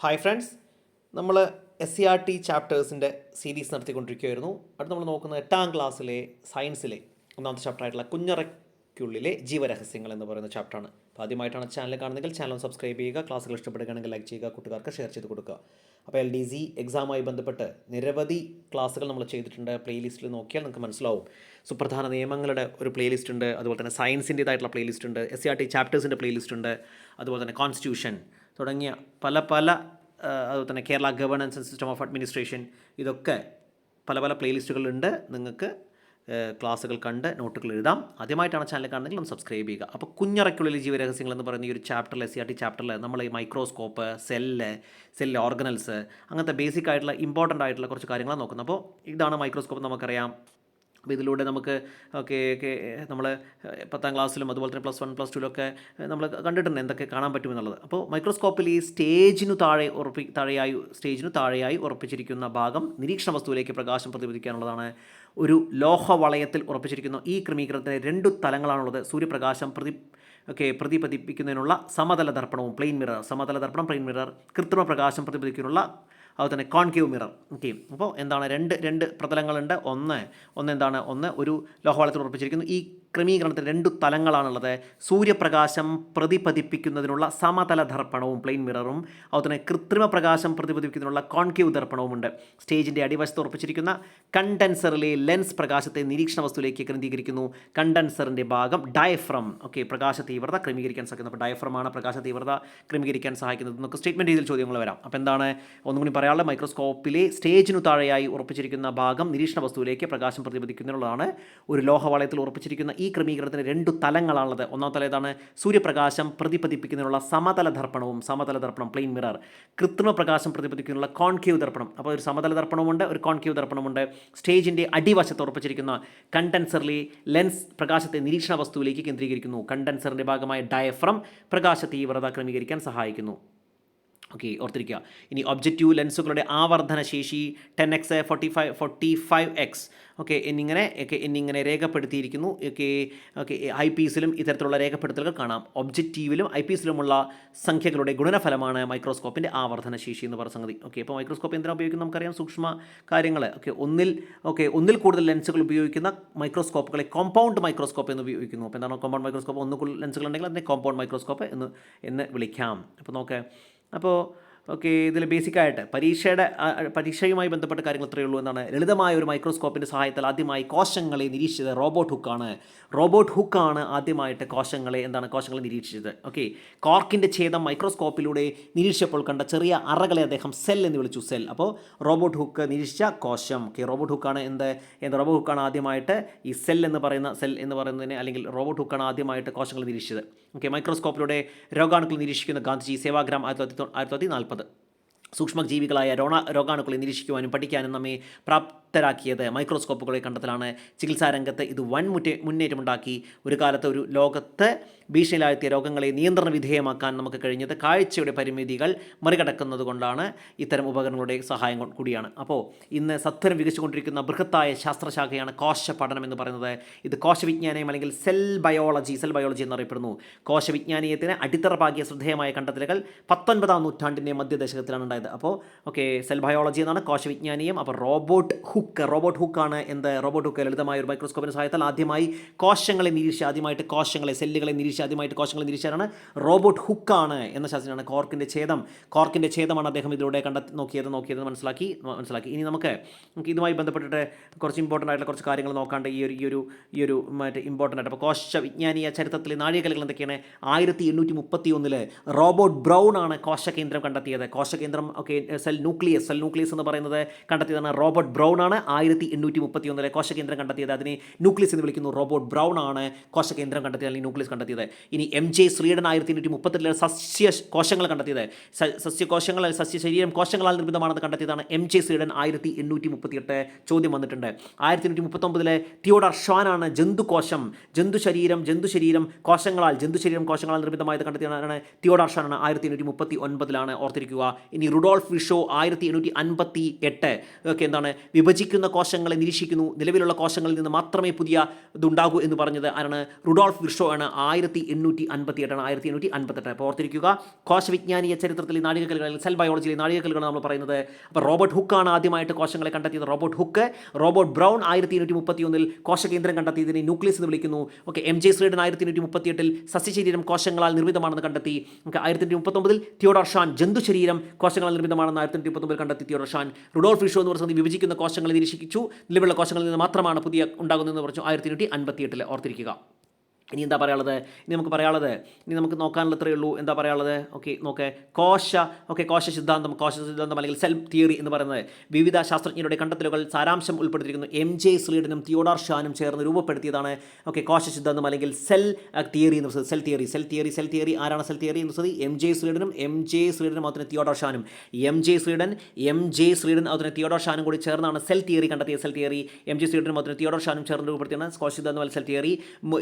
Hi friends നമ്മൾ S C R T ചാപ്റ്റേഴ്സിന്റെ series നടത്തിക്കൊണ്ടിരിക്കുകയായിരുന്നു. അടുത്ത് നമ്മൾ നോക്കുന്നത് എട്ടാം ക്ലാസ്സിലെ സയൻസിലെ ഒന്നാമത്തെ ചാപ്റ്റർ ആയിട്ടുള്ള കുഞ്ഞറയ്ക്കുള്ളിലെ ജീവരഹസ്യങ്ങൾ എന്ന് പറയുന്ന ചാപ്റ്ററാണ് അപ്പോൾ ആദ്യമായിട്ടാണ് ചാനൽ കാണുന്നതെങ്കിൽ ചാനൽ സബ്സ്ക്രൈബ് ചെയ്യുക ക്ലാസ്സുകൾ ഇഷ്ടപ്പെടുകയാണെങ്കിൽ ലൈക്ക് ചെയ്യുക കൂട്ടുകാർക്ക് ഷെയർ ചെയ്ത് കൊടുക്കുക. അപ്പോൾ എൽ ഡി സി എക്സാമുമായി ബന്ധപ്പെട്ട് നിരവധി ക്ലാസ്സുകൾ നമ്മൾ ചെയ്തിട്ടുണ്ട്. പ്ലേലിസ്റ്റിൽ നോക്കിയാൽ നിങ്ങൾക്ക് മനസ്സിലാവും. സുപ്രധാന നിയമങ്ങളുടെ ഒരു പ്ലേലിസ്റ്റ് ഉണ്ട്. അതുപോലെ തന്നെ സയൻസിന്റേതായിട്ടുള്ള പ്ലേലിസ്റ്റ് ഉണ്ട്. എസ് സി ആർ ടി ചാപ്റ്റേഴ്സിന്റെ പ്ലേലിസ്റ്റ് ഉണ്ട്. അതുപോലെ തന്നെ കോൺസ്റ്റിറ്റ്യൂഷൻ തുടങ്ങിയ പല പല അതുപോലെ തന്നെ Kerala governance and system of administration ഇതൊക്കെ പല പല പ്ലേലിസ്റ്റുകളുണ്ട് നിങ്ങൾക്ക് ക്ലാസ്സുകൾ കണ്ട് നോട്ടുകൾ എഴുതാം. ആദ്യമായിട്ടാണ് ചാനൽ കാണുന്നതെങ്കിൽ ഒന്ന് സബ്സ്ക്രൈബ് ചെയ്യുക. അപ്പോൾ കുഞ്ഞറയ്ക്കുള്ളിൽ ജീവരഹസ്യങ്ങൾ എന്ന് പറയുന്ന ഈ ഒരു ചാപ്റ്ററിൽ എസ് സി ആർ ടി ചാപ്റ്ററിൽ നമ്മൾ ഈ മൈക്രോസ്കോപ്പ് സെല്ല് സെല്ല് ഓർഗനൽസ് അങ്ങനത്തെ ബേസിക് ആയിട്ടുള്ള ഇമ്പോർട്ടന്റ് ആയിട്ടുള്ള കുറച്ച് കാര്യങ്ങളാണ് നോക്കുന്നത്. അപ്പോൾ ഇതാണ് മൈക്രോസ്കോപ്പ് നമുക്കറിയാം. അപ്പോൾ ഇതിലൂടെ നമുക്ക് ഓക്കെ ഓക്കെ നമ്മൾ പത്താം ക്ലാസ്സിലും അതുപോലെ തന്നെ പ്ലസ് വൺ പ്ലസ് ടുവിലൊക്കെ നമ്മൾ കണ്ടിട്ടുണ്ട് എന്തൊക്കെ കാണാൻ പറ്റുമെന്നുള്ളത് അപ്പോൾ മൈക്രോസ്കോപ്പിൽ ഈ സ്റ്റേജിനു താഴെ ഉറപ്പി താഴെയായി സ്റ്റേജിനു താഴെയായി ഉറപ്പിച്ചിരിക്കുന്ന ഭാഗം നിരീക്ഷണ വസ്തുവിലേക്ക് പ്രകാശം പ്രതിഫലിക്കാനുള്ളതാണ് ഒരു ലോഹ വളയത്തിൽ ഉറപ്പിച്ചിരിക്കുന്ന. ഈ ക്രമീകരണത്തിന് രണ്ടു തലങ്ങളാണുള്ളത്. സൂര്യപ്രകാശം പ്രതി ഒക്കെ പ്രതിപതിപ്പിക്കുന്നതിനുള്ള സമതല ദർപ്പണവും പ്ലെയിൻ മിറർ സമതല ദർപ്പണം പ്ലെയിൻ മിറർ കൃത്രിമ പ്രകാശം പ്രതിപദിക്കുന്നതിനുള്ള അതുപോലെ തന്നെ കോൺകേവ് മിറർ ഓക്കെ അപ്പോൾ എന്താണ്? രണ്ട് രണ്ട് പ്രതലങ്ങളുണ്ട്. ഒന്ന് ഒന്ന് എന്താണ് ഒന്ന് ഒരു ലോഹവളത്തിൽ ഉറപ്പിച്ചിരിക്കുന്നു. ഈ ക്രമീകരണത്തിന് രണ്ട് തലങ്ങളാണുള്ളത്. സൂര്യപ്രകാശം പ്രതിപതിപ്പിക്കുന്നതിനുള്ള സമതല ദർപ്പണവും പ്ലെയിൻ മിററും അതുപോലെ തന്നെ കൃത്രിമ പ്രകാശം പ്രതിപതിപ്പിക്കുന്നതിനുള്ള കോൺകേവ് ദർപ്പണവും ഉണ്ട് സ്റ്റേജിന്റെ അടിവശത്ത് ഉറപ്പിച്ചിരിക്കുന്ന കണ്ടൻസറിലെ ലെൻസ് പ്രകാശത്തെ നിരീക്ഷണ വസ്തുവിലേക്ക് കേന്ദ്രീകരിക്കുന്നു. കണ്ടൻസറിന്റെ ഭാഗം ഡയഫ്രം. ഓക്കെ പ്രകാശ തീവ്രത ക്രമീകരിക്കാൻ സാധിക്കുന്നു. അപ്പോൾ ഡയഫ്രമാണ് പ്രകാശ തീവ്രത ക്രമീകരിക്കാൻ സഹായിക്കുന്നത്. നമുക്ക് സ്റ്റേറ്റ്മെന്റ് രീതിയിൽ ചോദ്യങ്ങൾ വരാം. അപ്പോൾ എന്താണ് ഒന്നും കൂടി പറയാനുള്ളത്? മൈക്രോസ്കോപ്പിലെ സ്റ്റേജിനു താഴെയായി ഉറപ്പിച്ചിരിക്കുന്ന ഭാഗം നിരീക്ഷണ വസ്തുവിലേക്ക് പ്രകാശം പ്രതിപതിക്കുന്നതിനുള്ളതാണ് ഒരു ലോഹവളയത്തിൽ ഉറപ്പിച്ചിരിക്കുന്ന ഈ ക്രമീകരണത്തിന് രണ്ട് തലങ്ങളാണുള്ളത്. ഒന്നാം തല ഏതാണ്? സൂര്യപ്രകാശം പ്രതിപതിപ്പിക്കുന്നതിനുള്ള സമതല ദർപ്പണവും സമതല ദർപ്പണം പ്ലെയിൻ മിറർ. കൃത്രിമ പ്രകാശം പ്രതിപതിപ്പിക്കുന്നതിനുള്ള കോൺകേവ് ദർപ്പണം. അപ്പോൾ ഒരു സമതല ദർപ്പണമുണ്ട് ഒരു കോൺകേവ് ദർപ്പണമുണ്ട് സ്റ്റേജിന്റെ അടിവശത്ത് ഉറപ്പിച്ചിരിക്കുന്ന കണ്ടൻസറിലെ ലെൻസ് പ്രകാശത്തെ നിരീക്ഷണ വസ്തുവിലേക്ക് കേന്ദ്രീകരിക്കുന്നു. കണ്ടൻസറിന്റെ ഭാഗമായ ഡയഫ്രം പ്രകാശ തീവ്രത ക്രമീകരിക്കാൻ സഹായിക്കുന്നു. ഓക്കെ ഓർത്തിരിക്കുക. ഇനി ഒബ്ജക്റ്റീവ് ലെൻസുകളുടെ ആവർധന ശേഷി ten X forty five forty five X okay എന്നിങ്ങനെ ഒക്കെ എന്നിങ്ങനെ രേഖപ്പെടുത്തിയിരിക്കുന്നു. ഓക്കെ ഓക്കെ ഐ പി എസിലും ഇത്തരത്തിലുള്ള രേഖപ്പെടുത്തലുകൾ കാണാം. ഒബ്ജക്റ്റീവിലും ഐ പി എസിലുമുള്ള സംഖ്യകളുടെ ഗുണനഫലമാണ് മൈക്രോസ്കോപ്പിന്റെ ആവർധന ശേഷി എന്ന് പറയുന്ന സംഗതി. ഓക്കെ അപ്പോൾ മൈക്രോസ്കോപ്പ് എന്തിനാണ് ഉപയോഗിക്കുന്നത് നമുക്കറിയാം? സൂക്ഷ്മ കാര്യങ്ങൾ ഓക്കെ ഒന്നിൽ ഓക്കെ ഒന്നിൽ കൂടുതൽ ലെൻസുകൾ ഉപയോഗിക്കുന്ന മൈക്രോസ്കോപ്പുകളെ കോമ്പൗണ്ട് മൈക്രോസ്കോപ്പ് എന്ന് ഉപയോഗിക്കുന്നു. അപ്പോൾ എന്താണ് കോമ്പൗണ്ട് മൈക്രോസ്കോപ്പ് ഒന്ന് ലെൻസുകൾ ഉണ്ടെങ്കിൽ അതിനെ കോമ്പൗണ്ട് മൈക്രോസ്കോപ്പ് എന്ന് എന്ന് വിളിക്കാം. അപ്പോൾ നോക്കാം അപ്പോൾ ഓക്കെ ഇതിൽ ബേസിക്കായിട്ട് പരീക്ഷയുടെ പരീക്ഷയുമായി ബന്ധപ്പെട്ട കാര്യങ്ങൾ ഇത്രയേ ഉള്ളൂ എന്നാണ് ലളിതമായ ഒരു മൈക്രോസ്കോപ്പിന്റെ സഹായത്താൽ ആദ്യമായി കോശങ്ങളെ നിരീക്ഷിച്ചത് റോബോട്ട് ഹുക്കാണ്. റോബോട്ട് ഹുക്കാണ് ആദ്യമായിട്ട് കോശങ്ങളെ എന്താണ് കോശങ്ങളെ നിരീക്ഷിച്ചത്? ഓക്കെ കോർക്കിന്റെ ഛേദം മൈക്രോസ്കോപ്പിലൂടെ നിരീക്ഷിച്ചപ്പോൾ കണ്ട ചെറിയ അറകളെ അദ്ദേഹം സെൽ എന്ന് വിളിച്ചു സെൽ. അപ്പോൾ റോബോട്ട് ഹുക്ക് നിരീക്ഷിച്ച കോശം ഓക്കെ റോബോട്ട് ഹുക്കാണ് എന്ത് എന്ത് റോബോട്ട് ഹുക്കാണ് ആദ്യമായിട്ട് ഈ സെൽ എന്ന് പറയുന്ന സെൽ എന്ന് പറയുന്നതിനെ അല്ലെങ്കിൽ റോബോട്ട് ഹുക്കാണ് ആദ്യമായിട്ട് കോശങ്ങൾ നിരീക്ഷിച്ചത്. ഓക്കെ മൈക്രോസ്കോപ്പിലൂടെ രോഗാണുക്കൾ നിരീക്ഷിക്കുന്ന ഗാന്ധിജി സേവാഗ്രാം ആയിരത്തി തൊള്ളായിരത്തി ആയിരത്തി തൊള്ളായിരത്തി സൂക്ഷ്മജീവികളായ രോണ രോഗാണുക്കളെ നിരീക്ഷിക്കുവാനും പഠിക്കാനും നമ്മെ പ്രാപ്തരാക്കിയത് മൈക്രോസ്കോപ്പുകളെ കണ്ടെത്തലാണ് ചികിത്സാ രംഗത്ത് ഇത് വൻ മുറ്റേ മുന്നേറ്റമുണ്ടാക്കി. ഒരു കാലത്ത് ഒരു ലോകത്ത് ഭീഷണിയിലാഴ്ത്തിയ രോഗങ്ങളെ നിയന്ത്രണ വിധേയമാക്കാൻ നമുക്ക് കഴിഞ്ഞത് കാഴ്ചയുടെ പരിമിതികൾ മറികടക്കുന്നത് കൊണ്ടാണ് ഇത്തരം ഉപകരണങ്ങളുടെ സഹായം കൂടിയാണ്. അപ്പോൾ ഇന്ന് സത്വരം വികസിച്ചുകൊണ്ടിരിക്കുന്ന ബൃഹത്തായ ശാസ്ത്രശാഖയാണ് കോശ പഠനം എന്ന് പറയുന്നത്. ഇത് കോശവിജ്ഞാനം അല്ലെങ്കിൽ സെൽ ബയോളജി സെൽ ബയോളജി എന്നറിയപ്പെടുന്നു. കോശവിജ്ഞാനീയത്തിന് അടിത്തറ പാകിയ ശ്രദ്ധേയമായ കണ്ടെത്തലുകൾ പത്തൊൻപതാം നൂറ്റാണ്ടിന്റെ മധ്യദശകത്തിലാണ് ഉണ്ടായത്. അപ്പോൾ ഓക്കെ സെൽ ബയോളജി എന്നാണ് കോശവിജ്ഞാനീയം അപ്പോൾ റോബോട്ട് ഹുക്ക് റോബോട്ട് ഹുക്കാണ് എന്ത് റോബോട്ട് ഹുക്ക് ലളിതമായ ഒരു മൈക്രോസ്കോപ്പിന്റെ സഹായത്താൽ ആദ്യമായി കോശങ്ങളെ നിരീക്ഷിച്ച് ആദ്യമായിട്ട് കോശങ്ങളെ സെല്ലുകളെ നിരീക്ഷിച്ച് ആദ്യമായിട്ട് കോശങ്ങളെ നിരീക്ഷിച്ചാണ് റോബോട്ട് ഹുക്കാണ് എന്ന ശാസ്ത്രജ്ഞനാണ് കോർക്കിന്റെ ഛേദം. കോർക്കിന്റെ ഛേദമാണ് അദ്ദേഹം ഇതിലൂടെ കണ്ടെത്തി നോക്കിയത് നോക്കിയത് മനസ്സിലാക്കി മനസ്സിലാക്കി. ഇനി നമുക്ക് നമുക്ക് ഇതുമായി ബന്ധപ്പെട്ടിട്ട് കുറച്ച് ഇമ്പോർട്ടന്റ് ആയിട്ടുള്ള കുറച്ച് കാര്യങ്ങൾ നോക്കാണ്ട് ഈ ഒരു ഈ ഒരു ഈ ഒരു മറ്റേ ഇമ്പോർട്ടന്റ് ആയിട്ട്. അപ്പോൾ കോശ വിജ്ഞാനീയ ചരിത്രത്തിലെ നാഴികകളിൽ എന്തൊക്കെയാണ്? ആയിരത്തി എണ്ണൂറ്റി മുപ്പത്തി ഒന്നിൽ റോബോട്ട് ബ്രൗൺ ആണ് കോശകേന്ദ്രം കണ്ടെത്തിയത്. കോശകേന്ദ്രം ഒക്കെ സെൽ ന്യൂക്ലിയസ് സെൽ ന്യൂക്ലിയസ് എന്ന് പറയുന്നത് കണ്ടെത്തിയതാണ് റോബോട്ട് ബ്രൗൺ ആണ്. ആയിരത്തി എണ്ണൂറ്റി മുപ്പത്തി ഒന്നിലെ കോശകേന്ദ്രം കണ്ടെത്തിയത്. അതിനെ ന്യൂക്ലിയസ് എന്ന് വിളിക്കുന്നു. റോബോട്ട് ബ്രൗൺ ആണ് കോശകേന്ദ്രം കണ്ടെത്തിയത് അല്ലെങ്കിൽ ന്യൂക്ലിയസ് കണ്ടെത്തിയത്. ഇനി എം ജെ ശ്രീഡൻ ആയിരത്തി എണ്ണൂറ്റി മുപ്പത്തെട്ടിലെ സസ്യ കോശങ്ങൾ കണ്ടെത്തിയത്. സസ്യ സസ്യകോശങ്ങൾ സസ്യ ശരീരം കോശങ്ങളാൽ നിർമ്മിതമാണെന്ന് കണ്ടെത്തിയതാണ് എം ജെ ശ്രീഡൻ ആയിരത്തി എണ്ണൂറ്റി മുപ്പത്തിയെട്ട് ചോദ്യം വന്നിട്ടുണ്ട്. ആയിരത്തി എണ്ണൂറ്റി മുപ്പത്തൊമ്പതിലെ തിയോഡർ ഷാനാണ് ജന്തുകോശം ജന്തു ശരീരം ജന്തു ശരീരം കോശങ്ങളാൽ ജന്തു ശരീരം കോശങ്ങളാൽ നിർമ്മിതമായത് കണ്ടെത്തിയതാണ് തിയോഡർ ഷാനാണ് ആയിരത്തി എണ്ണൂറ്റി മുപ്പത്തി ഒൻപതിലാണ് ഓർത്തിരിക്കുക. ഇനി റുഡോൾഫ് വിഷോ ആയിരത്തി എണ്ണൂറ്റി അൻപത്തി എട്ട് ഒക്കെ എന്താണ്? വിഭജ വിഭജിക്കുന്ന കോശങ്ങളെ നിരീക്ഷിക്കുന്നു. നിലവിലുള്ള കോശങ്ങളിൽ നിന്ന് മാത്രമേ പുതിയ ഇതുണ്ടാകൂ എന്ന് പറഞ്ഞത് ആരാണ്? റുഡോൾഫ് വിർഷോ ആണ്. ആയിരത്തി എണ്ണൂറ്റി അൻപത്തി എട്ടാണ് ആയിരത്തി എണ്ണൂറ്റി അൻപത്തെട്ട് അപ്പോൾ ഓർത്തിരിക്കുക കോശവിജ്ഞാനീയ ചരിത്രത്തിലെ നാഴികക്കല്ലുകളിൽ സെൽ ബയോളജിയിലെ നാഴികക്കല്ലുകളാണ് നമ്മൾ പറയുന്നത്. അപ്പോൾ റോബർട്ട് ഹുക്കാണ് ആദ്യമായിട്ട് കോശങ്ങളെ കണ്ടെത്തിയത്. റോബർട്ട് ഹുക്ക് റോബർട്ട് ബ്രൗൺ ആയിരത്തി എണ്ണൂറ്റി മുപ്പത്തി ഒന്നിൽ കോശകേന്ദ്രം കണ്ടെത്തിയതിനെ ന്യൂക്ലിയസ് എന്ന് വിളിക്കുന്നു. ഓക്കെ എം ജെ ശ്രീഡൻ ആയിരത്തി എണ്ണൂറ്റി മുപ്പത്തി എട്ടിൽ സസ്യശരീരം കോശങ്ങളാൽ നിർമ്മിതമാണെന്ന് കണ്ടെത്തി. ഓക്കെ ആയിരത്തി എണ്ണൂറ്റി മുപ്പത്തൊമ്പതിൽ തിയോഡർ ഷാൻ ജന്തു ശരീരം കോശങ്ങളാൽ നിർമ്മിതമാണെന്ന് ആയിരത്തി എണ്ണൂറ്റി മുപ്പത്തൊമ്പതിൽ കണ്ടെത്തി തിയോഡർ ഷാൻ. റുഡോൾഫ് ഫിഷോ എന്ന് പറയുന്നത് വിഭജിക്കുന്ന കോശങ്ങളെ നിരീക്ഷിച്ചു. നിലവിലുള്ള കോശങ്ങളിൽ നിന്ന് മാത്രമാണ് പുതിയ ഉണ്ടാകുന്നതെന്ന് പറഞ്ഞു ആയിരത്തി എണ്ണൂറ്റി അൻപത്തിയെട്ടിൽ ഓർത്തിരിക്കുക. ഇനി എന്താ പറയാനുള്ളത്? ഇനി നമുക്ക് പറയാനുള്ളത് ഇനി നമുക്ക് നോക്കാനുള്ള ഇത്രയേ ഉള്ളൂ. എന്താ പറയാനുള്ളത്? ഓക്കെ നോക്കെ. കോശ ഓക്കെ കോശ സിദ്ധാന്തം കോശ സിദ്ധാന്തം അല്ലെങ്കിൽ സെൽ തിയറി എന്ന് പറയുന്നത് വിവിധ ശാസ്ത്രജ്ഞരുടെ കണ്ടെത്തലുകൾ സാരാംശം ഉൾപ്പെടുത്തിയിരിക്കുന്നു. എം ജെ സ്ലീഡനും തിയോഡാർ ഷാനും ചേർന്ന് രൂപപ്പെടുത്തിയതാണ് ഓക്കെ കോശ സിദ്ധാന്തം അല്ലെങ്കിൽ സെൽ തിയറി എന്ന് പറയുന്നത്. Cell theory cell theory cell theory. ആരാണ് സെൽ തിയറി എന്ന് പറയുന്നത്? എം ജെ സ്ലീഡനും എം ജെ സ്ലീഡനും അതിന് Theodor ഷാനും. M J Schleiden M J Schleiden അതിന് തിയോഡാർ ഷാനും കൂടി ചേർന്നാണ് സെൽ തിയറി കണ്ടെത്തിയ സെൽ തിയറി എം ജെ സ്ലീഡനും അതിന് തിയോഡാർ ഷാനും ചേർന്ന് രൂപപ്പെടുത്തിയാണ് കോശ സിദ്ധാന്തം അല്ലെങ്കിൽ സെൽ തിയറി.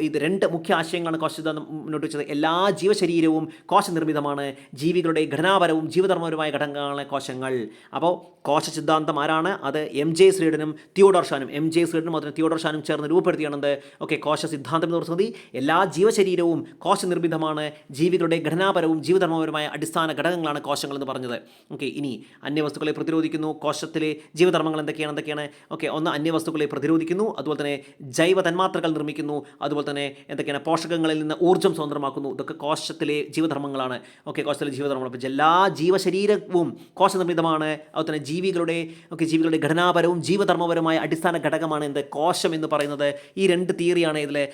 ഇത് രണ്ട് മുഖ്യ ആശയങ്ങളാണ് കോശസിദ്ധാന്തം മുന്നോട്ട് വെച്ചത്. എല്ലാ ജീവശരീരവും കോശനിർമ്മിതമാണ് ജീവികളുടെ ഘടനാപരവും ജീവധർമ്മപരമായ ഘടകങ്ങളാണ് കോശങ്ങൾ. അപ്പോൾ കോശ സിദ്ധാന്തം ആരാണ്? അത് എം ജെ ശ്രീഡനും തിയോഡോർ ഷാനും. എം ജെ ശ്രീഡനും അതിന് തിയോഡോർ ഷാനും ചേർന്ന് രൂപപ്പെടുത്തിയാണെന്ത് ഓക്കെ കോശ സിദ്ധാന്തം എന്ന് പറയുന്നത് എല്ലാ ജീവശരീരവും കോശനിർമ്മിതമാണ് ജീവികളുടെ ഘടനാപരവും ജീവധർമ്മപരമായ അടിസ്ഥാന ഘടകങ്ങളാണ് കോശങ്ങൾ എന്ന് പറഞ്ഞത്. ഓക്കെ ഇനി അന്യവസ്തുക്കളെ പ്രതിരോധിക്കുന്നു. കോശത്തിലെ ജീവധർമ്മങ്ങൾ എന്തൊക്കെയാണ്? എന്തൊക്കെയാണ്? ഓക്കെ ഒന്ന് അന്യവസ്തുക്കളെ പ്രതിരോധിക്കുന്നു. അതുപോലെ തന്നെ ജൈവ തന്മാത്രകൾ നിർമ്മിക്കുന്നു. അതുപോലെ തന്നെ എന്തൊക്കെയാണ്? പോഷകങ്ങളിൽ നിന്ന് ഊർജം സ്വതന്ത്രമാക്കുന്നു. ഇതൊക്കെ കോശത്തിലെ ജീവധർമ്മങ്ങളാണ്. ഓക്കെ കോശത്തിലെ ജീവധർമ്മങ്ങൾ. അപ്പോൾ എല്ലാ ജീവശരീരവും കോശനിർമ്മിതമാണ്. അതുപോലെ തന്നെ ജീവികളുടെ ഒക്കെ ജീവികളുടെ ഘടനാപരവും ജീവധർമ്മപരവുമായ അടിസ്ഥാന ഘടകമാണ് എന്ത്? കോശം എന്ന് പറയുന്നത്. ഈ രണ്ട് തിയറിയാണ് ഇതിലെ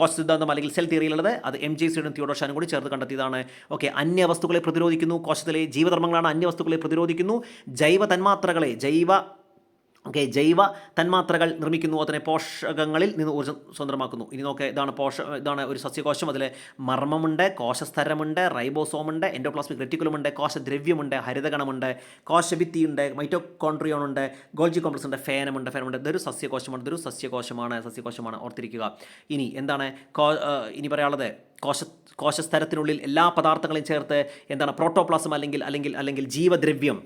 കോശ സിദ്ധാന്തം അല്ലെങ്കിൽ സെൽ തിയറിയിലുള്ളത് അത് എം ജെ സിയുടെ തിയോഡോഷാനും കൂടി ചേർത്ത് കണ്ടെത്തിയതാണ്. ഓക്കെ അന്യവസ്തുക്കളെ പ്രതിരോധിക്കുന്നു. കോശത്തിലെ ജീവധർമ്മങ്ങളാണ് അന്യവസ്തുക്കളെ പ്രതിരോധിക്കുന്നു. ജൈവ തന്മാത്രകളെ ജൈവ ഓക്കെ ജൈവ തന്മാത്രകൾ നിർമ്മിക്കുന്നു. അതിനെ പോഷകങ്ങളിൽ നിന്ന് ഊർജം സ്വന്തമാക്കുന്നു ഇനി നോക്കെ ഇതാണ് പോഷ ഇതാണ് ഒരു സസ്യകോശം. അതിൽ മർമ്മമുണ്ട് കോശസ്തരമുണ്ട് റൈബോസോമുണ്ട് എൻഡോപ്ലാസ്മിക് റെറ്റിക്കുലമുണ്ട് കോശദ്രവ്യമുണ്ട് ഹരിതഗണമുണ്ട് കോശഭിത്തിയുണ്ട് മൈറ്റോകോൺട്രിയോൺ ഉണ്ട് ഗോൾജി കോംപ്ലക്സ് ഉണ്ട് ഫേനമുണ്ട് ഫേനമുണ്ട്. ഇതൊരു സസ്യകോശമാണ് ഇതൊരു സസ്യകോശമാണ് സസ്യകോശമാണ്. ഓർത്തിരിക്കുക. ഇനി എന്താണ് കോ ഇനി പറയാനുള്ളത്? കോശ കോശസ്തരത്തിനുള്ളിൽ എല്ലാ പദാർത്ഥങ്ങളെയും ചേർത്ത് എന്താണ് പ്രോട്ടോപ്ലാസം അല്ലെങ്കിൽ അല്ലെങ്കിൽ അല്ലെങ്കിൽ ജീവദ്രവ്യം.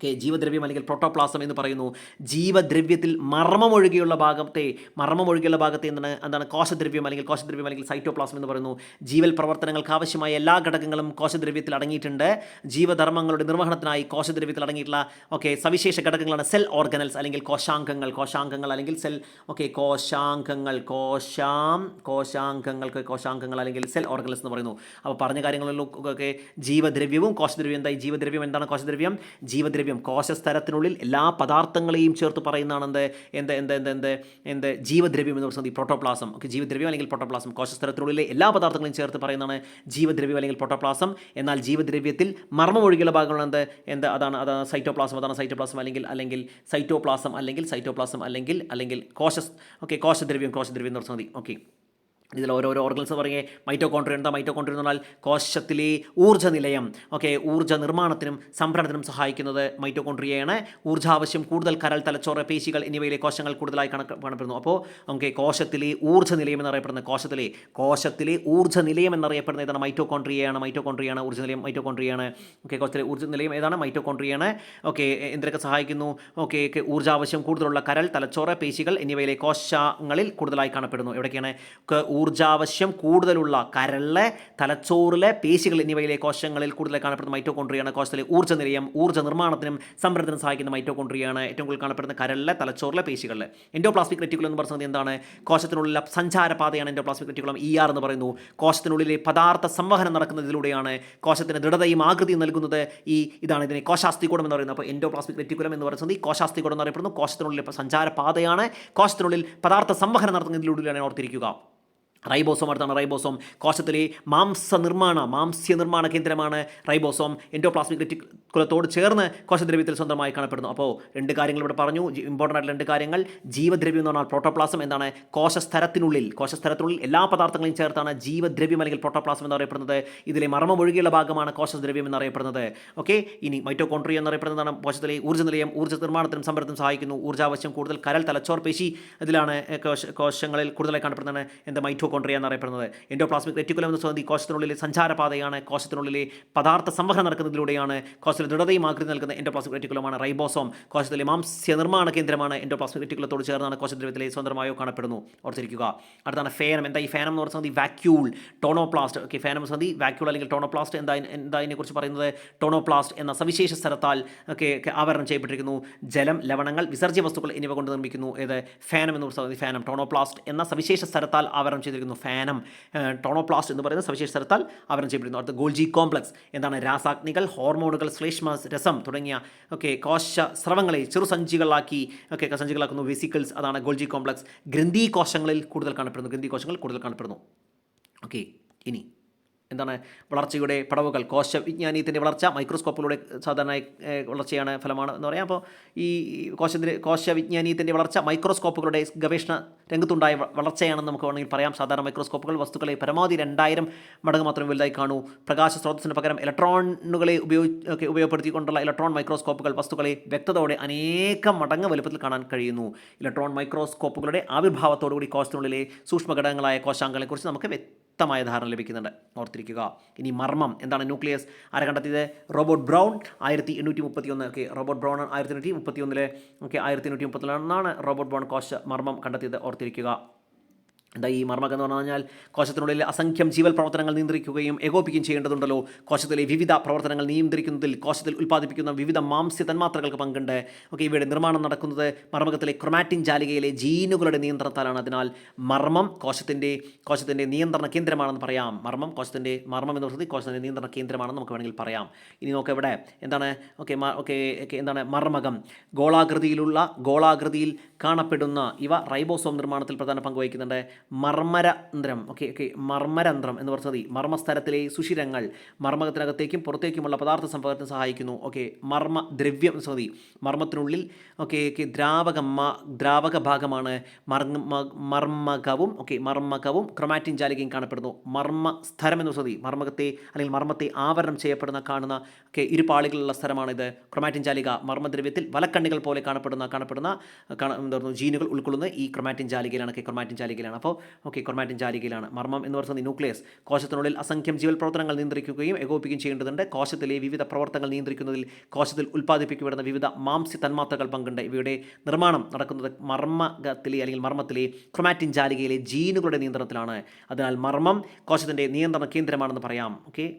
ഓക്കെ ജീവദ്രവ്യം അല്ലെങ്കിൽ പ്രോട്ടോപ്ലാസം എന്ന് പറയുന്നു. ജീവദ്രവ്യത്തിൽ മർമ്മമൊഴുകിയുള്ള ഭാഗത്തെ മർമ്മമൊഴുകിയുള്ള ഭാഗത്തെ എന്താണ് എന്താണ് കോശദ്രവ്യം അല്ലെങ്കിൽ കോശദ്രവ്യം അല്ലെങ്കിൽ സൈറ്റോപ്ലാസം എന്ന് പറയുന്നു. ജീവൽ പ്രവർത്തനങ്ങൾക്ക് ആവശ്യമായ എല്ലാ ഘടകങ്ങളും കോശദ്രവ്യത്തിൽ അടങ്ങിയിട്ടുണ്ട്. ജീവധർമ്മങ്ങളുടെ നിർവഹണത്തിനായി കോശദ്രവ്യത്തിൽ അടങ്ങിയിട്ടുള്ള ഓക്കെ സവിശേഷ ഘടകങ്ങളാണ് സെൽ ഓർഗനൽസ് അല്ലെങ്കിൽ കോശാംഗങ്ങൾ കോശാംഗങ്ങൾ അല്ലെങ്കിൽ സെൽ ഓക്കെ കോശാംഗങ്ങൾ കോശാം കോശാംഗങ്ങൾക്ക് കോശാംഗങ്ങൾ അല്ലെങ്കിൽ സെൽ ഓർഗനൽസ് എന്ന് പറയുന്നു. അപ്പോൾ പറഞ്ഞ കാര്യങ്ങളിലൊക്കെ ജീവദ്രവ്യവും കോശദ്രവ്യം എന്തായി? ജീവദ്രവ്യം എന്താണ് കോശദ്രവ്യം? ജീവദ്രവ്യം കോശസ്തരത്തിനുള്ളിൽ എല്ലാ പദാർത്ഥങ്ങളെയും ചേർത്ത് പറയുന്നതാണ് എന്ത്? എന്ത് എന്ത് എന്ത് എന്ത് എന്ത്? ജീവദ്രവ്യം എന്ന് പറയുന്നത് പ്രോട്ടോപ്ലാസം ഓക്കെ ജീവദ്രവ്യം അല്ലെങ്കിൽ പ്രോട്ടോപ്ലാസം കോശസ്തരത്തിനുള്ളിലെ എല്ലാ പദാർത്ഥങ്ങളെയും ചേർത്ത് പറയുന്നതാണ് ജീവദ്രവ്യം അല്ലെങ്കിൽ പ്രോട്ടോപ്ലാസം എന്നാൽ ജീവദ്രവ്യത്തിൽ മർമ്മമൊഴികെയുള്ള ഭാഗങ്ങൾ എന്ത്? എന്ത്? അതാണ് അതാണ് സൈറ്റോപ്ലാസം അതാണ് സൈറ്റോപ്ലാസം അല്ലെങ്കിൽ അല്ലെങ്കിൽ സൈറ്റോപ്ലാസം അല്ലെങ്കിൽ സൈറ്റോപ്ലാസം അല്ലെങ്കിൽ അല്ലെങ്കിൽ കോശ ഓക്കെ കോശദ്രവ്യം കോശദ്രവ്യം എന്ന് മതി ഓക്കെ. ഇതിൽ ഓരോരോ ഓർഗൻസ് പറയുക മൈറ്റോകോൺട്രിയ എന്താ? മൈറ്റോകോൺട്രിയ എന്ന് പറഞ്ഞാൽ കോശത്തിലെ ഊർജ നിലയം ഓക്കെ ഊർജ നിർമ്മാണത്തിനും സംഭരണത്തിനും സഹായിക്കുന്നത് മൈറ്റോകോൺട്രിയയാണ് ഊർജാവശ്യം കൂടുതൽ കരൾ തലച്ചോറ് പേശികൾ എന്നിവയിലെ കോശങ്ങൾ കൂടുതലായി കണക്ക് കാണപ്പെടുന്നു. അപ്പോൾ നമുക്ക് കോശത്തിലെ ഊർജ നിലയം എന്നറിയപ്പെടുന്ന കോശത്തിലെ കോശത്തിലെ ഊർജ നിലയം എന്നറിയപ്പെടുന്ന ഏതാണ്? മൈറ്റോകോൺട്രിയയാണ് മൈറ്റോകോൺട്രിയാണ് ഊർജ നിലയം മൈറ്റോകോൺട്രിയാണ് ഓക്കെ കോശത്തിലെ ഊർജ നിലയം ഏതാണ് മൈറ്റോകോൺട്രിയാണ് ഓക്കെ എന്തിനൊക്കെ സഹായിക്കുന്നു? ഓക്കെ ഊർജാവശ്യം കൂടുതലുള്ള കരൾ തലച്ചോറ് പേശികൾ എന്നിവയിലെ കോശങ്ങളിൽ കൂടുതലായി കാണപ്പെടുന്നു. എവിടേക്കാണ് ഊർജാവശ്യം കൂടുതലുള്ള കരളിലെ തലച്ചോറിലെ പേശികൾ എന്നിവയിലെ കോശങ്ങളിൽ കൂടുതൽ കാണപ്പെടുന്ന മൈറ്റോകോൺട്രിയാണ് കോശത്തിലെ ഊർജ നിലയം ഊർജ നിർമ്മാണത്തിനും സംഭരണത്തിനും സഹായിക്കുന്ന മൈറ്റോകോൺട്രിയാണ് ഏറ്റവും കൂടുതൽ കാണപ്പെടുന്ന കരളിലെ തലച്ചോറിലെ പേശികളിൽ എൻഡോപ്ലാസ്മിക് റെറ്റിക്കുലം എന്ന് പറയുന്നത് എന്താണ്? കോശത്തിനുള്ളിലെ സഞ്ചാരപാതയാണ് എൻഡോപ്ലാസ്മിക് റെറ്റിക്കുലം ഇ ആർ എന്ന് പറയുന്നു. കോശത്തിനുള്ളിലെ പദാർത്ഥ സംവഹനം നടക്കുന്നതിലൂടെയാണ് കോശത്തിന് ദൃഢതയും ആകൃതിയും നൽകുന്നത്. ഈ ഇതാണ് ഇതിനെ കോശാസ്തികൂടം എന്ന് പറയുന്നത്. അപ്പോൾ എൻഡോപ്ലാസ്മിക് റെറ്റിക്കുലം എന്ന് പറയുന്നത് ഈ കോശാസ്തികൂടം എന്ന് അറിയപ്പെടുന്നു. കോശത്തിനുള്ളിലെ സഞ്ചാരപാതയാണ്. കോശത്തിനുള്ളിൽ പദാർത്ഥ സംവഹനം നടത്തുന്നതിലൂടെയാണ് ഓർത്തിരിക്കുക. റൈബോസോം അടുത്താണ് റൈബോസോം. കോശത്തിലെ മാംസ നിർമ്മാണ മാംസ്യ നിർമ്മാണ കേന്ദ്രമാണ് റൈബോസോം. എൻഡോപ്ലാസ്മിക് കുലത്തോട് ചേർന്ന് കോശദ്രവ്യത്തിൽ സ്വന്തമായി കാണപ്പെടുന്നു. അപ്പോൾ രണ്ട് കാര്യങ്ങൾ ഇവിടെ പറഞ്ഞു. ഇമ്പോർട്ടന്റ് ആയിട്ടുള്ള രണ്ട് കാര്യങ്ങൾ. ജീവദ്രവ്യം എന്ന് പറഞ്ഞാൽ പ്രോട്ടോപ്ലാസം എന്താണ് കോശസ്ഥലത്തിനുള്ളിൽ കോശസ്ഥലത്തിനുള്ളിൽ എല്ലാ പദാർത്ഥങ്ങളെയും ചേർത്താണ് ജീവദ്രവ്യം അല്ലെങ്കിൽ പ്രോട്ടോപ്ലാസം എന്ന് അറിയപ്പെടുന്നത്. ഇതിലെ മർമ്മമൊഴുകിയുള്ള ഭാഗമാണ് കോശദ്രവ്യം എന്നറിയപ്പെടുന്നത് ഓക്കെ ഇനി മൈറ്റോകോൺട്രിയ എന്നറിയപ്പെടുന്നതാണ് കോശത്തിലെ ഊർജ നിലയം ഊർജ നിർമ്മാണത്തിനും സംഭരണത്തിനും സഹായിക്കുന്നു. ഊർജാവശ്യം കൂടുതൽ കരൽ തലച്ചോർ പേശി ഇതിലാണ് കോശ കോശങ്ങളിൽ കൂടുതലായി കാണപ്പെടുന്നതാണ്. എന്താ? മൈറ്റോകോൺട്രിയ മൈറ്റോകോൺട്രിയ എന്നറിയപ്പെടുന്നത്. എൻഡോപ്ലാസ്മിക് റെറ്റിക്കുലം എന്ന സംഗതി കോശത്തിനുള്ളിലെ സഞ്ചാരപാതയാണ് കോശത്തിനുള്ളിലെ പദാർത്ഥ സംവഹനം നടക്കുന്നതിലൂടെയാണ് കോശത്തിൽ ദൃഢതയും ആകൃതി നൽകുന്ന എൻഡോപ്ലാസ്മിക് റെറ്റിക്കുലമാണ് റൈബോസോം. കോശത്തിലെ മാംസ്യ നിർമ്മാണ കേന്ദ്രമാണ് എൻഡോപ്ലാസ്മിക് റെറ്റിക്കുലത്തോട് ചേർന്നാണ് കോശദ്രവ്യത്തിലെ സ്വതന്ത്രമായോ കാണപ്പെടുന്നു. ഓർത്തിരിക്കുക. അടുത്താണ് ഫേനം. എന്താ ഈ ഫേനം എന്ന് പറഞ്ഞാൽ സംഗതി വാക്യൂൾ ടോണോപ്ലാസ്റ്റ്. ഓക്കെ ഫേനം സംഗതി വാക്യൂൾ അല്ലെങ്കിൽ ടോണോപ്ലാസ്റ്റ് എന്താ എന്താ ഇതിനെക്കുറിച്ച് പറയുന്നത്? ടോണോപ്ലാസ്റ്റ് എന്ന സവിശേഷ സ്ഥലത്താൽ ഒക്കെ ആവരണം ചെയ്യപ്പെട്ടിരിക്കുന്നു. ജലം ലവണങ്ങൾ വിസർജ്യ വസ്തുക്കൾ എന്നിവ കൊണ്ട് നിർമ്മിക്കുന്നു. ഏത്? ഫാനം എന്ന് പറഞ്ഞാൽ ഫാനം. ടോണോപ്ലാസ്റ്റ് എന്ന സവിശേഷ സ്ഥലത്താൽ ആവരണം ചെയ്തിരിക്കുന്നു. ഫാനം ടോണോപ്ലാസ്റ്റ് എന്ന് പറയുന്ന സവിശേഷ സ്ഥലത്താൽ ആവരണം ചെയ്യപ്പെടുന്നു. അടുത്ത ഗോൾജി കോംപ്ലക്സ് എന്താണ് രാസാഗ്നികൾ ഹോർമോണുകൾ ശ്ലേഷ്മ രസം തുടങ്ങിയ ഒക്കെ കോശ സ്രവങ്ങളെ ചെറുസഞ്ചികളാക്കി ഒക്കെ സഞ്ചികളാക്കുന്നു. വെസിക്കിൾസ് അതാണ് ഗോൾജി കോംപ്ലക്സ്. ഗ്രന്ഥി കോശങ്ങളിൽ കൂടുതൽ കാണപ്പെടുന്നു. ഗ്രന്ഥി കോശങ്ങൾ കൂടുതൽ കാണപ്പെടുന്നു. ഓക്കെ ഇനി എന്താണ് വളർച്ചയുടെ പടവുകൾ കോശ വിജ്ഞാനീയത്തിന്റെ വളർച്ച മൈക്രോസ്കോപ്പിലൂടെ സാധാരണ വളർച്ചയാണ് ഫലമാണ് എന്ന് പറയാം. അപ്പോൾ ഈ കോശത്തിന്റെ കോശ വിജ്ഞാനീയത്തിന്റെ വളർച്ച മൈക്രോസ്കോപ്പുകളുടെ ഗവേഷണ രംഗത്തുണ്ടായ വളർച്ചയാണെന്ന് നമുക്ക് വേണമെങ്കിൽ പറയാം. സാധാരണ മൈക്രോസ്കോപ്പുകൾ വസ്തുക്കളെ പരമാവധി രണ്ടായിരം മടങ്ങ് മാത്രം വലുതായി കാണൂ. പ്രകാശ സ്രോതസ്സിന് പകരം ഇലക്ട്രോണുകളെ ഉപയോഗി ഉപയോഗപ്പെടുത്തിക്കൊണ്ടുള്ള ഇലക്ട്രോൺ മൈക്രോസ്കോപ്പുകൾ വസ്തുക്കളെ വ്യക്തതയോടെ അനേകം മടങ്ങ് വലുപ്പത്തിൽ കാണാൻ കഴിയുന്നു. ഇലക്ട്രോൺ മൈക്രോസ്കോപ്പുകളുടെ ആവിർഭാവത്തോടുകൂടി കോശത്തിനുള്ളിലെ സൂക്ഷ്മഘടകങ്ങളായ കോശാംഗങ്ങളെക്കുറിച്ച് നമുക്ക് വ്യക്തമായ ധാരണ ലഭിക്കുന്നുണ്ട്. ഓർത്തിരിക്കുക. ഇനി മർമ്മം. എന്താണ് ന്യൂക്ലിയസ്? ആരെ കണ്ടെത്തിയത്? റോബോട്ട് ബ്രൗൺ ആയിരത്തി എണ്ണൂറ്റി മുപ്പത്തി ഒന്ന് ഓക്കെ റോബോട്ട് ബ്രൗൺ ആയിരത്തി എണ്ണൂറ്റി മുപ്പത്തി ഒന്നിലെ ഓക്കെ ആയിരത്തി എണ്ണൂറ്റി മുപ്പത്തിലാണ് റോബോട്ട് ബ്രൗൺ കോശ മർമ്മം കണ്ടെത്തിയത്. ഓർത്തിരിക്കുക. എന്താ ഈ മർമ്മകം എന്ന് പറഞ്ഞു കഴിഞ്ഞാൽ കോശത്തിനുള്ളിൽ അസംഖ്യം ജീവൽ പ്രവർത്തനങ്ങൾ നിയന്ത്രിക്കുകയും ഏകോപിക്കുകയും ചെയ്യേണ്ടതുണ്ടല്ലോ. കോശത്തിലെ വിവിധ പ്രവർത്തനങ്ങൾ നിയന്ത്രിക്കുന്നതിൽ കോശത്തിൽ ഉൽപ്പാദിപ്പിക്കുന്ന വിവിധ മാംസ്യ തന്മാത്രകൾക്ക് പങ്കുണ്ട്. ഓക്കെ ഇവയുടെ നിർമ്മാണം നടക്കുന്നത് മർമ്മകത്തിലെ ക്രൊമാറ്റിൻ ജാലികയിലെ ജീനുകളുടെ നിയന്ത്രണത്താലാണ്. അതിനാൽ മർമ്മം കോശത്തിന്റെ കോശത്തിന്റെ നിയന്ത്രണ കേന്ദ്രമാണെന്ന് പറയാം. മർമ്മം കോശത്തിന്റെ മർമ്മം എന്ന് പറയുന്നത് കോശത്തിന്റെ നിയന്ത്രണ കേന്ദ്രമാണെന്ന് നമുക്ക് വേണമെങ്കിൽ പറയാം. ഇനി നോക്കാം ഇവിടെ എന്താണ്? ഓക്കെ ഓക്കെ എന്താണ്? മർമ്മകം. ഗോളാകൃതിയിലുള്ള ഗോളാകൃതിയിൽ കാണപ്പെടുന്ന ഇവ റൈബോസോം നിർമ്മാണത്തിൽ പ്രധാന പങ്ക് വഹിക്കുന്നുണ്ട്. മർമ്മരന്ധ്രം. ഓക്കെ ഓക്കെ മർമ്മരന്ധ്രം എന്ന് പറഞ്ഞത് മർമ്മസ്ഥലത്തിലെ സുഷിരങ്ങൾ മർമ്മകത്തിനകത്തേക്കും പുറത്തേക്കുമുള്ള പദാർത്ഥ സംഭവത്തിന് സഹായിക്കുന്നു. ഓക്കെ മർമ്മ ദ്രവ്യം സതി മർമ്മത്തിനുള്ളിൽ ഓക്കെ ഓക്കെ ദ്രാവക ദ്രാവക ഭാഗമാണ് മർമ്മ മർമ്മകവും ഓക്കെ മർമ്മകവും ക്രൊമാറ്റിൻ ജാലികയും കാണപ്പെടുന്നു. മർമ്മ സ്ഥലം എന്ന് സതി മർമ്മകത്തെ അല്ലെങ്കിൽ മർമ്മത്തെ ആവരണം ചെയ്യപ്പെടുന്ന കാണുന്ന ഒക്കെ ഇരുപാളികളുള്ള സ്ഥലമാണിത്. ക്രൊമാറ്റിൻ ജാലിക മർമ്മദ്രവ്യത്തിൽ വലക്കണ്ണികൾ പോലെ കാണപ്പെടുന്ന കാണപ്പെടുന്ന കാണ- എന്താ ജീനുകൾ ഉൾക്കൊള്ളുന്ന ഈ ക്രൊമാറ്റിൻ ജാലികയിലാണ് ഒക്കെ ക്രൊമാറ്റിൻ ജാലികയിലാണ് അപ്പോൾ ഓക്കെ ക്രൊമാറ്റിൻ ജാലികയിലാണ് മർമ്മം എന്ന് പറയുന്നത് ന്യൂക്ലിയസ്. കോശത്തിനുള്ളിൽ അസംഖ്യം ജീവൽ പ്രവർത്തനങ്ങൾ നിയന്ത്രിക്കുകയും ഏകോപിക്കുകയും ചെയ്യേണ്ടതുണ്ട്. കോശത്തിലെ വിവിധ പ്രവർത്തനങ്ങൾ നിയന്ത്രിക്കുന്നതിൽ കോശത്തിൽ ഉൽപ്പാദിപ്പിക്കപ്പെടുന്ന വിവിധ മാംസ്യ തന്മാത്രകൾ പങ്കുണ്ട്. ഇവയുടെ നിർമ്മാണം നടക്കുന്നത് മർമ്മത്തിലെ അല്ലെങ്കിൽ മർമ്മത്തിലെ ക്രൊമാറ്റിൻ ജാലികയിലെ ജീനുകളുടെ നിയന്ത്രണത്തിലാണ്. അതിനാൽ മർമ്മം കോശത്തിന്റെ നിയന്ത്രണ കേന്ദ്രമാണെന്ന് പറയാം. ഓക്കെ?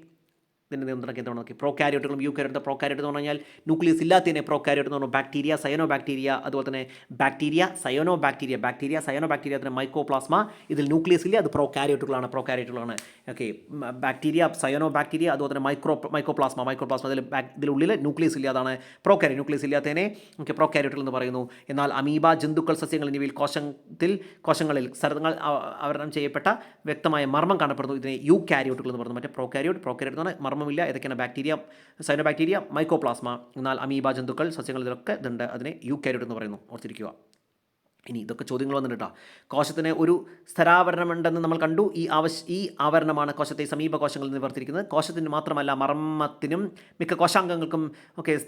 ഇതിന്റെ നിയന്ത്രണ കേന്ദ്രമാണ് നോക്കി. പ്രോ കാരിയോട്ടുകളും യു കാരിയോട്ട് പ്രോ പ്രോകാരിയോട്ട് എന്ന് പറഞ്ഞാൽ ന്യൂക്ലിയസ് ഇല്ലാത്തതിനെ പ്രോ പ്രോകാരിയോട്ട് എന്ന് പറഞ്ഞാൽ ബാക്ടീരിയ സയനോ ബാക്ടീരിയ അതുപോലെ തന്നെ bacteria cyanobacteria bacteria cyanobacteria അതിന് മൈക്കോപ്ലാസ്മ ഇതിൽ ന്യൂക്ലിയസ് ഇല്ല അത് പ്രോ കാരിയോട്ടുകളാണ് പ്രോ കാരിയോട്ടുകളാണ് ഓക്കെ ബാക്ടീരിയ സയനോ ബാക്ടീരിയ അതുപോലെ തന്നെ മൈക്രോ മൈക്കോപ്ലാസ്മ മൈക്രോപ്ലാസ്മ അതിൽ ഇതിലുള്ളിൽ ന്യൂക്ലിയസ് ഇല്ലാതാണ്. പ്രോ പ്രോകാരി ന്യൂക്ലിയസ് ഇല്ലാത്തതിനെ ഓക്കെ പ്രോ കാരിയോട്ടുകൾ എന്ന് പറയുന്നു. എന്നാൽ അമീബ ജന്തുക്കൾ സസ്യങ്ങൾ എന്നിവയിൽ കോശത്തിൽ കോശങ്ങളിൽ സ്ഥലങ്ങൾ ആവരണം ചെയ്യപ്പെട്ട വ്യക്തമായ മർമ്മം കാണപ്പെടുന്നു. ഇതിനെ യു കാരിയോട്ടുകൾ എന്ന് പറയുന്നു. മറ്റേ പ്രോകാരിയോട്ട് പ്രോകാരിയോട്ട് എന്ന് പറഞ്ഞാൽ മർമ്മമില്ല ഏതൊക്കെയാണ് ബാക്ടീരിയ സൈനോ ബാക്ടീരിയ മൈക്കോപ്ലാസ്മ എന്നാൽ അമീബ ജന്തുക്കൾ സസ്യങ്ങൾ ഇതിലൊക്കെ ഇതുണ്ട്. അതിനെ യു കാരിയോട്ട് എന്ന് പറയുന്നു. ഓർത്തിരിക്കുക. ഇനി ഇതൊക്കെ ചോദ്യങ്ങൾ വന്നിട്ട് കോശത്തിന് ഒരു സ്ഥരാവരണമുണ്ടെന്ന് നമ്മൾ കണ്ടു. ഈ ആവശ്യ ഈ ആവരണമാണ് കോശത്തെ സമീപ കോശങ്ങളിൽ നിന്ന് വേർതിരിക്കുന്നത്. കോശത്തിന് മാത്രമല്ല മർമ്മത്തിനും മിക്ക കോശാംഗങ്ങൾക്കും ഒക്കെ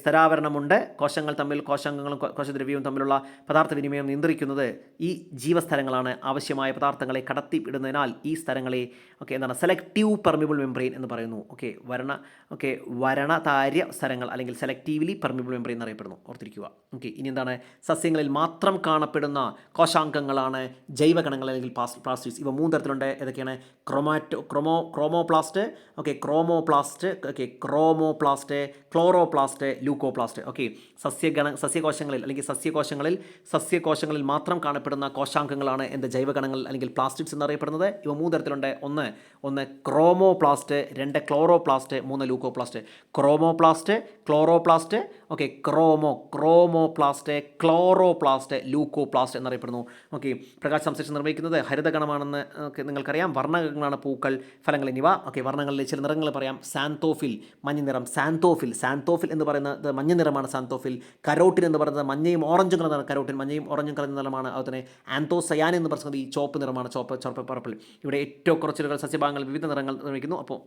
സ്ഥരാവരണമുണ്ട് കോശങ്ങൾ തമ്മിൽ കോശാംഗങ്ങളും കോശദ്രവ്യവും തമ്മിലുള്ള പദാർത്ഥ വിനിമയം നിയന്ത്രിക്കുന്നത് ഈ ജീവസ്ഥലങ്ങളാണ്. ആവശ്യമായ പദാർത്ഥങ്ങളെ കടത്തിവിടുന്നതിനാൽ ഈ സ്ഥലങ്ങളെ ഓക്കെ എന്താണ് സെലക്റ്റീവ് പെർമിബിൾ മെംബ്രെയിൻ എന്ന് പറയുന്നു. ഓക്കെ വരണ ഓക്കെ വരണതാര്യ സ്ഥലങ്ങൾ അല്ലെങ്കിൽ സെലക്റ്റീവ്ലി പെർമിബിൾ മെംബ്രെയിൻ എന്നറിയപ്പെടുന്നു. ഓർത്തിരിക്കുക. ഓക്കെ ഇനി എന്താണ്? സസ്യങ്ങളിൽ മാത്രം കാണപ്പെടുന്ന കോശാംഗങ്ങളാണ് ജൈവകണങ്ങൾ അല്ലെങ്കിൽ പ്ലാസ്റ്റിക്സ് ഇവ മൂന്ന് തരത്തിലുണ്ട്. ഏതൊക്കെയാണ്? Chromato chromo chromoplast okay chromoplast okay chromoplast chloroplast leucoplast okay സസ്യഗണ സസ്യകോശങ്ങളിൽ അല്ലെങ്കിൽ സസ്യകോശങ്ങളിൽ സസ്യകോശങ്ങളിൽ മാത്രം കാണപ്പെടുന്ന കോശാംഗങ്ങളാണ് എന്ത്? ജൈവഗണങ്ങൾ അല്ലെങ്കിൽ പ്ലാസ്റ്റിക്സ് എന്നറിയപ്പെടുന്നത്. ഇവ മൂന്ന് തരത്തിലുണ്ട്. ഒന്ന് ഒന്ന് ക്രോമോപ്ലാസ്റ്റ് രണ്ട് ക്ലോറോപ്ലാസ്റ്റ് മൂന്ന് leucoplast chromoplast chloroplast okay chromo chromoplast chloroplast leucoplast എന്നറിയപ്പെടുന്നു. ഓക്കെ പ്രകാശ സംശ്ലേഷണം നിർവഹിക്കുന്നത് ഹരിതഗണമാണെന്ന് നിങ്ങൾക്കറിയാം. വർണങ്ങളാണ് പൂക്കൾ ഫലങ്ങൾ എന്നിവ. ഓക്കെ വർണങ്ങളിലെ ചില നിറങ്ങൾ പറയാം. സാന്തോഫിൽ മഞ്ഞ നിറം. സാന്തോഫിൽ സാന്തോഫിൽ എന്ന് പറയുന്നത് മഞ്ഞ നിറമാണ് സാന്തോഫിൽ. കരോട്ടിൻ എന്ന് പറയുന്നത് മഞ്ഞയും ഓറഞ്ചും കലർന്ന കരോട്ടിൻ. മഞ്ഞയും ഓറഞ്ചും കലർന്ന നിറമാണ് അതുപോലെ തന്നെ ആന്തോസയാൻ എന്ന് പറയുന്നത് ഈ ചോപ്പ് നിറമാണ് ചോപ്പ് ചോപ്പ് പർപ്പിൾ. ഇവിടെ ഏറ്റവും കുറച്ചിലുകൾ സസ്യഭാഗങ്ങൾ വിവിധ നിറങ്ങൾ നിർമ്മിക്കുന്നു. അപ്പോൾ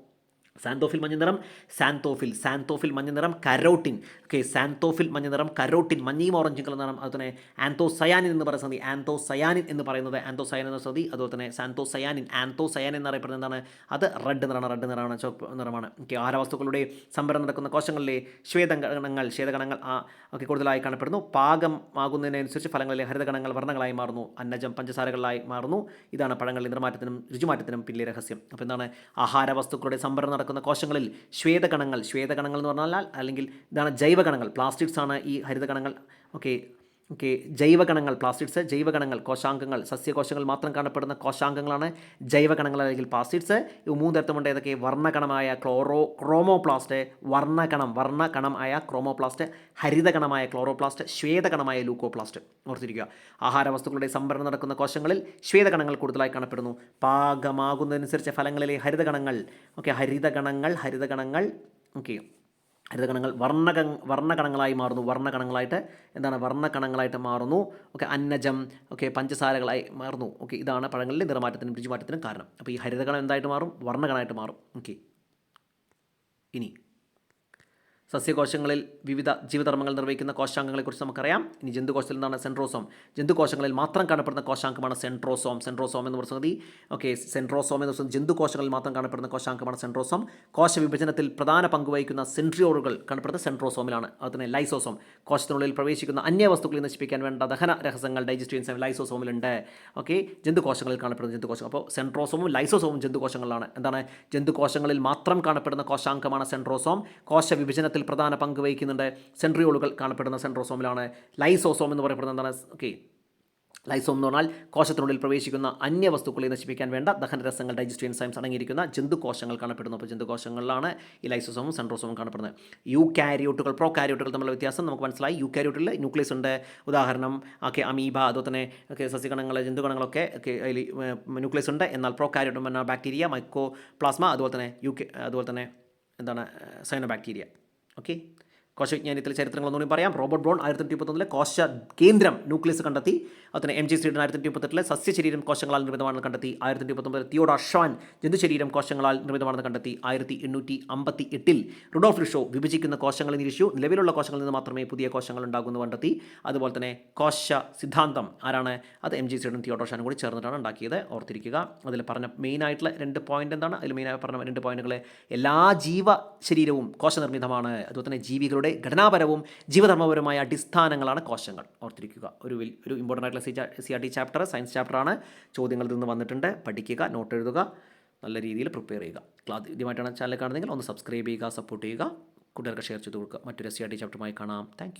സാന്തോഫിൽ മഞ്ഞ നിറം സാന്തോഫിൽ സാന്തോഫിൽ മഞ്ഞ നിറം കരോട്ടിൻ. ഓക്കെ സാന്തോഫിൽ മഞ്ഞ നിറം കരോട്ടിൻ മഞ്ഞയും ഓറഞ്ചും കളർ നിറം. അതുപോലെ ആന്തോസയാനിൻ എന്ന് പറയുന്ന സന്ധി ആന്തോസയാനിൻ എന്ന് പറയുന്നത് ആന്തോസയാൻ എന്ന സന്ധി അതുപോലെ തന്നെ സാന്തോസയാനിൻ ആന്തോസയാനിൻ എന്ന് അറിയപ്പെടുന്നത് എന്താണ്? അത് റെഡ് നിറമാണ്. റെഡ് നിറമാണ് ചുവപ്പ് നിറമാണ്. ഓക്കെ ആഹാരവസ്തുക്കളുടെ സംഭരണം നടക്കുന്ന കോശങ്ങളിലെ ശ്വേതഗണങ്ങൾ ശ്വേതഗണങ്ങൾ ഒക്കെ കൂടുതലായി കാണപ്പെടുന്നു. പാകം ആകുന്നതിനനുസരിച്ച് ഫലങ്ങളിലെ ഹരിതഗണങ്ങൾ വർണങ്ങളായി മാറുന്നു. അന്നജം പഞ്ചസാരകളായി മാറുന്നു. ഇതാണ് പഴങ്ങളുടെ നിർമാറ്റത്തിനും രുചിമാറ്റത്തിനും പിന്നിലെ രഹസ്യം. അപ്പോൾ എന്താണ്? ആഹാര വസ്തുക്കളുടെ സംഭരണം നടക്കുന്ന കോശങ്ങളിൽ ശ്വേതകണങ്ങൾ ശ്വേതകണങ്ങൾ എന്ന് പറഞ്ഞാൽ അല്ലെങ്കിൽ ഇതാണ് ജൈവകണങ്ങൾ പ്ലാസ്റ്റിക്സ് ആണ് ഈ ഹരിതകണങ്ങൾ ഓക്കെ ഓക്കെ ജൈവകണങ്ങൾ പ്ലാസ്റ്റിഡ്സ് ജൈവകണങ്ങൾ കോശാംഗങ്ങൾ സസ്യകോശങ്ങൾ മാത്രം കാണപ്പെടുന്ന കോശാംഗങ്ങളാണ് ജൈവകണങ്ങൾ അല്ലെങ്കിൽ പ്ലാസ്റ്റിഡ്സ് ഇവ മൂന്ന് തരത്തിലുണ്ട് ഏതൊക്കെ? വർണകണമായ ക്ലോറോ ക്രോമോപ്ലാസ്റ്റ് വർണകണം വർണകണം ആയ ക്രോമോപ്ലാസ്റ്റ് ഹരിതകണമായ ക്ലോറോപ്ലാസ്റ്റ് ശ്വേതകണമായ ലൂക്കോപ്ലാസ്റ്റ് ഓർത്തിരിക്കുക. ആഹാരവസ്തുക്കളുടെ സംഭരണം നടക്കുന്ന കോശങ്ങളിൽ ശ്വേതകണങ്ങൾ കൂടുതലായി കാണപ്പെടുന്നു. പാകമാകുന്നതനുസരിച്ച് ഫലങ്ങളിലെ ഹരിതകണങ്ങൾ. ഓക്കെ ഹരിതകണങ്ങൾ ഹരിതകണങ്ങൾ. ഓക്കെ ഹരിതകണങ്ങൾ വർണക വർണകണങ്ങളായി മാറുന്നു. വർണകണങ്ങളായിട്ട് എന്താണ്? വർണകണങ്ങളായിട്ട് മാറുന്നു. ഓക്കെ അന്നജം ഓക്കെ പഞ്ചസാരകളായി മാറുന്നു. ഓക്കെ ഇതാണ് പഴങ്ങളിലെ നിറമാറ്റത്തിനും രുചിമാറ്റത്തിനും കാരണം. അപ്പോൾ ഈ ഹരിതകണം എന്തായിട്ട് മാറും? വർണകണമായിട്ട് മാറും. ഓക്കെ. ഇനി സസ്യകോശങ്ങളിൽ വിവിധ ജീവധർമ്മങ്ങൾ നിർവഹിക്കുന്ന കോശാംഗങ്ങളെക്കുറിച്ച് നമുക്കറിയാം. ഇനി ജന്തുകോശത്തിൽ നിന്നാണ് സെൻട്രോസോം. ജന്തുകോശങ്ങളിൽ മാത്രം കാണപ്പെടുന്ന കോശാംഗമാണ് സെൻട്രോസോം. സെൻട്രോസോം എന്ന് പറയുന്നത് ഓക്കെ സെൻട്രോസോം എന്ന് പറയുന്നത് ജന്തുകോശങ്ങളിൽ മാത്രം കാണപ്പെടുന്ന കോശാംഗമാണ് സെൻട്രോസോം. കോശ വിഭജനത്തിൽ പ്രധാന പങ്ക് വഹിക്കുന്ന സെൻട്രിയോറുകൾ കാണപ്പെടുന്നത് സെൻട്രോസോമിലാണ്. അതുപോലെ ലൈസോസോം. കോശത്തിനുള്ളിൽ പ്രവേശിക്കുന്ന അന്യ അന്യവസ്തുക്കളെ നശിപ്പിക്കാൻ വേണ്ട ദഹന രഹസ്യങ്ങൾ ഡൈജസ്റ്റീവ് എൻസൈം ലൈസോസോമിലുണ്ട്. ഓക്കെ ജന്തുകോശങ്ങളിൽ കാണപ്പെടുന്ന ജന്തുകോശം. അപ്പോൾ സെൻട്രോസോമും ലൈസോസോമും ജന്തുകോശങ്ങളിലാണ്. എന്താണ്? ജന്തുകോശങ്ങളിൽ മാത്രം കാണപ്പെടുന്ന കോശാംഗമാണ് സെൻട്രോസോം. കോശ വിഭജനത്തിൽ പ്രധാന പങ്ക് വഹിക്കുന്നുണ്ട്. സെൻട്രിയോളുകൾ കാണപ്പെടുന്ന സെൻട്രോസോമിലാണ്. ലൈസോസോം എന്ന് പറയപ്പെടുന്നത് എന്താണ്? ഓക്കെ. ലൈസോം എന്ന് പറഞ്ഞാൽ കോശത്തിനുള്ളിൽ പ്രവേശിക്കുന്ന അന്യ വസ്തുക്കളെ നശിപ്പിക്കാൻ വേണ്ട ദഹനരസങ്ങൾ ഡൈജസ്റ്റീവ് എൻസൈംസ് അടങ്ങിയിരിക്കുന്ന ജന്തുകോശങ്ങൾ കാണപ്പെടുന്നു. അപ്പോൾ ജന്തുകോശങ്ങളിലാണ് ഈ ലൈസോസോമും സെൻട്രോസോമും കാണപ്പെടുന്നത്. യു കാരിയോട്ടുകൾ പ്രോ കാരിയോട്ടുകൾ തമ്മിലുള്ള വ്യത്യാസം നമുക്ക് മനസ്സിലായി. യു കാരിയോട്ടിൽ ന്യൂക്ലിയസ് ഉണ്ട്. ഉദാഹരണം ഒക്കെ അമീബ അതുപോലെ തന്നെ ഒക്കെ സസ്യഗണങ്ങൾ ജന്തുഗണങ്ങളൊക്കെ അതിൽ ന്യൂക്ലിയസ് ഉണ്ട്. എന്നാൽ പ്രോ കാരിയോട്ടം പറഞ്ഞാൽ ബാക്ടീരിയ മൈക്കോ പ്ലാസ്മ അതുപോലെ തന്നെ യു അതുപോലെ തന്നെ എന്താണ് സൈനോ ബാക്ടീരിയ ഓക്കെ. കോശവിജ്ഞാനത്തിലെ ചരിത്രങ്ങളൊന്നുകൂടി പറയാം. റോബർട്ട് ബ്രോൺ ആയിരത്തി തൊണ്ണൂറ്റി മുപ്പത്തൊന്നിലെ കോശ കേന്ദ്രം ന്യൂക്ലിയസ് കണ്ടെത്തി. അതുപോലെ എം ജി സ്വീഡൻ ആയിരത്തി തൊണ്ണൂറ്റി മുപ്പത്തെട്ടിലെ സസ്യശരീരം കോശങ്ങളാൽ നിർമ്മിതമാണെന്ന് കണ്ടെത്തി. ആയിരത്തി മുപ്പത്തൊമ്പത് തിയോഡ ഷാൻ ജന്തുശരീരം കോശങ്ങളാൽ നിർമ്മിതമാണെന്ന് കണ്ടെത്തി. ആയിരത്തി എണ്ണൂറ്റി അമ്പത്തി എട്ടിൽ റുഡോൾഫ് റിഷോ വിഭജിക്കുന്ന കോശങ്ങളെ നിരീക്ഷിച്ചു. നിലവിലുള്ള കോശങ്ങളിൽ നിന്ന് മാത്രമേ പുതിയ കോശങ്ങൾ ഉണ്ടാകുന്നു കണ്ടെത്തി. അതുപോലെ തന്നെ കോശ സിദ്ധാന്തം ആരാണ്? അത് എം ജി സ്വീഡൻ തിയോഡോ ഷാനും കൂടി ചേർന്നിട്ടാണ് ഉണ്ടാക്കിയത്. ഓർത്തിരിക്കുക. അതിൽ പറഞ്ഞ മെയിനായിട്ടുള്ള രണ്ട് പോയിന്റ് എന്താണ്? അതിൽ മെയിനായി പറഞ്ഞ രണ്ട് പോയിന്റുകൾ എല്ലാ ജീവ ശരീരവും കോശനിർമ്മിതമാണ്. അതുപോലെ തന്നെ ജീവികളുടെ ഘടനാപരവും ജീവധർമ്മപരവുമായ അടിസ്ഥാനങ്ങളാണ് കോശങ്ങൾ. ഓർത്തിരിക്കുക. ഒരു ഒരു ഇമ്പോർട്ടന്റ് ആയിട്ടുള്ള C C R T chapter science ചാപ്റ്ററാണ്. ചോദ്യങ്ങളിൽ നിന്ന് വന്നിട്ടുണ്ട്. പഠിക്കുക നോട്ട് എഴുതുക നല്ല രീതിയിൽ പ്രിപ്പയർ ചെയ്യുക. ക്ലാസ് ഇതുമായിട്ടാണ് ചാനൽ കാണുന്നതെങ്കിൽ ഒന്ന് സബ്സ്ക്രൈബ് ചെയ്യുക സപ്പോർട്ട് ചെയ്യുക. കൂട്ടുകാർക്ക് ഷെയർ ചെയ്ത് കൊടുക്കുക. മറ്റൊരു സി ആർ ടി ചാപ്റ്ററുമായി കാണാം. താങ്ക്